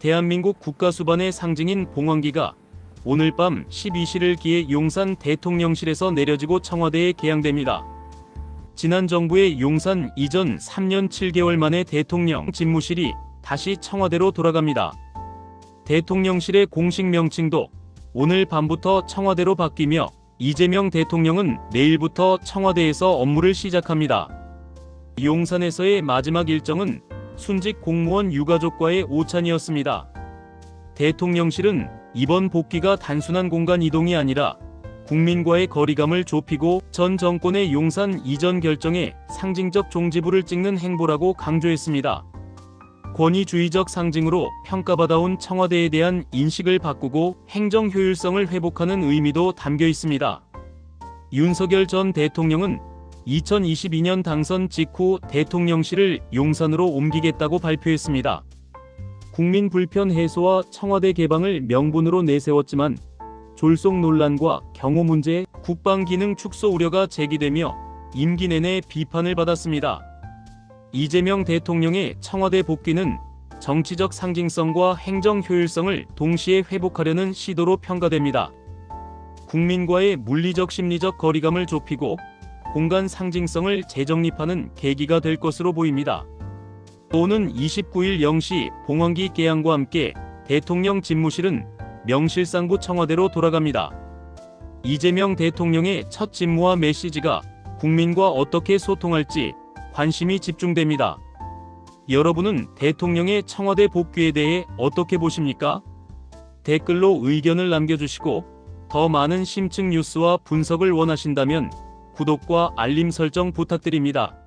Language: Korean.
대한민국 국가수반의 상징인 봉황기가 오늘 밤 12시를 기해 용산 대통령실에서 내려지고 청와대에 개양됩니다. 지난 정부의 용산 이전 3년 7개월 만에 대통령 집무실이 다시 청와대로 돌아갑니다. 대통령실의 공식 명칭도 오늘 밤부터 청와대로 바뀌며 이재명 대통령은 내일부터 청와대에서 업무를 시작합니다. 용산에서의 마지막 일정은 순직 공무원 유가족과의 오찬이었습니다. 대통령실은 이번 복귀가 단순한 공간 이동이 아니라 국민과의 거리감을 좁히고 전 정권의 용산 이전 결정에 상징적 종지부를 찍는 행보라고 강조했습니다. 권위주의적 상징으로 평가받아온 청와대에 대한 인식을 바꾸고 행정 효율성을 회복하는 의미도 담겨 있습니다. 윤석열 전 대통령은 2022년 당선 직후 대통령실을 용산으로 옮기겠다고 발표했습니다. 국민 불편 해소와 청와대 개방을 명분으로 내세웠지만 졸속 논란과 경호 문제, 국방 기능 축소 우려가 제기되며 임기 내내 비판을 받았습니다. 이재명 대통령의 청와대 복귀는 정치적 상징성과 행정 효율성을 동시에 회복하려는 시도로 평가됩니다. 국민과의 물리적 심리적 거리감을 좁히고 공간 상징성을 재정립하는 계기가 될 것으로 보입니다. 오는 29일 0시 봉황기 개양과 함께 대통령 집무실은 명실상부 청와대로 돌아갑니다. 이재명 대통령의 첫 직무와 메시지가 국민과 어떻게 소통할지 관심이 집중됩니다. 여러분은 대통령의 청와대 복귀에 대해 어떻게 보십니까? 댓글로 의견을 남겨주시고 더 많은 심층 뉴스와 분석을 원하신다면 구독과 알림 설정 부탁드립니다.